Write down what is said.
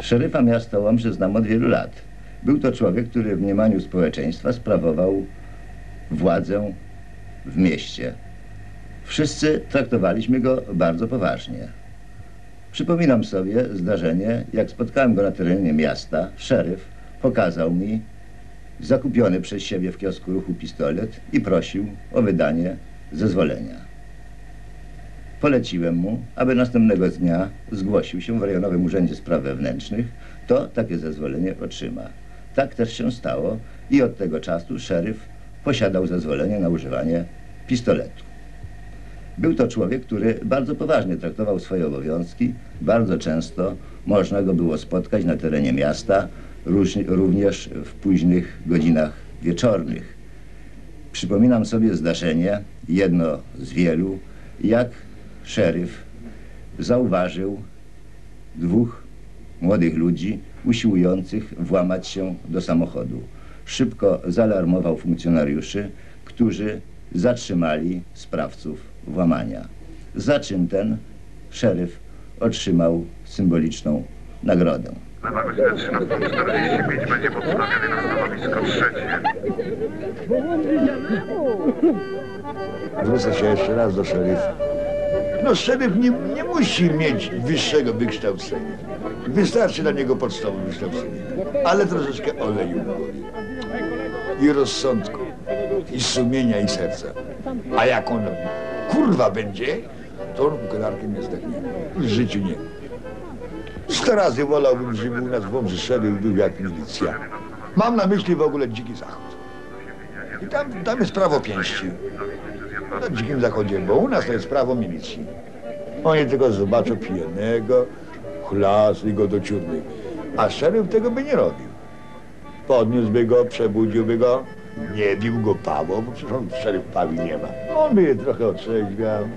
Szeryfa miasta Łomży znam od wielu lat. Był to człowiek, który w mniemaniu społeczeństwa sprawował władzę w mieście. Wszyscy traktowaliśmy go bardzo poważnie. Przypominam sobie zdarzenie, jak spotkałem go na terenie miasta, szeryf pokazał mi zakupiony przez siebie w kiosku ruchu pistolet i prosił o wydanie zezwolenia. Poleciłem mu, aby następnego dnia zgłosił się w Rejonowym Urzędzie Spraw Wewnętrznych, to takie zezwolenie otrzyma. Tak też się stało i od tego czasu szeryf posiadał zezwolenie na używanie pistoletu. Był to człowiek, który bardzo poważnie traktował swoje obowiązki. Bardzo często można go było spotkać na terenie miasta, również w późnych godzinach wieczornych. Przypominam sobie zdarzenie, jedno z wielu, jak szeryf zauważył dwóch młodych ludzi usiłujących włamać się do samochodu. Szybko zaalarmował funkcjonariuszy, którzy zatrzymali sprawców włamania. Za czyn ten szeryf otrzymał symboliczną nagrodę. Na godzinę 13.45 będzie postawiony na stanowisko trzecie. Zwrócę się jeszcze raz do szeryfa. No szeryf nie, nie musi mieć wyższego wykształcenia. Wystarczy dla niego podstawowe wykształcenie. Ale troszeczkę oleju w głowie. I rozsądku. I sumienia i serca. A jak on kurwa będzie, to on kukararkiem nie zdechnie. W życiu nie. Sto razy wolałbym, żeby u nas w Wąży był jak milicja. Mam na myśli w ogóle dziki zachód. I tam, tam jest prawo pięści. Na dzikim zachodzie, bo u nas to jest prawo milicji. Oni tylko zobaczą pijanego, chlasy go do ciurmy. A szeryf tego by nie robił. Podniósłby go, przebudziłby go, nie bił go pałą, bo przecież on szeryf pawi nie ma. On by je trochę otrzeźwiał,